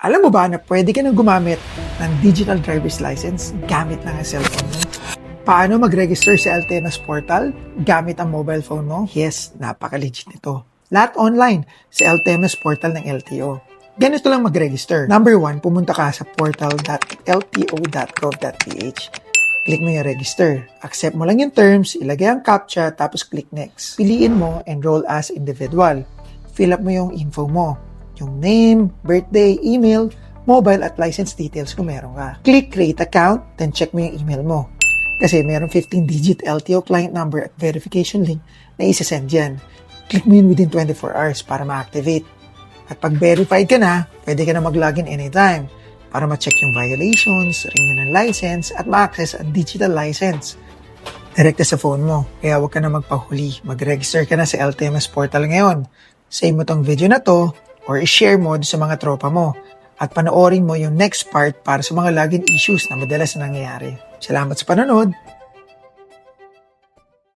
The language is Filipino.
Alam mo ba na pwede ka nang gumamit ng digital driver's license gamit lang ang cellphone mo? Paano mag-register sa LTMS portal gamit ang mobile phone mo? Yes, napaka-legit nito. Lahat online sa LTMS portal ng LTO. Ganito lang mag-register. Number one, pumunta ka sa portal.lto.gov.ph. Click mo yung register. Accept mo lang yung terms, ilagay ang CAPTCHA, tapos click next. Piliin mo enroll as individual. Fill up mo yung info mo. Yung name, birthday, email, mobile at license details kung meron ka. Click create account, then check mo yung email mo. Kasi meron 15-digit LTO client number at verification link na isa-send yan. Click mo yun within 24 hours para ma-activate. At pag verified ka na, pwede ka na mag-login anytime para ma-check yung violations, renew ng license, at ma-access ang digital license. Direkta sa phone mo, kaya huwag ka na magpahuli. Mag-register ka na sa LTMS portal ngayon. Save mo tong video na to or i-share mo sa mga tropa mo at panoorin mo yung next part para sa mga login issues na madalas na nangyayari. Salamat sa panonood!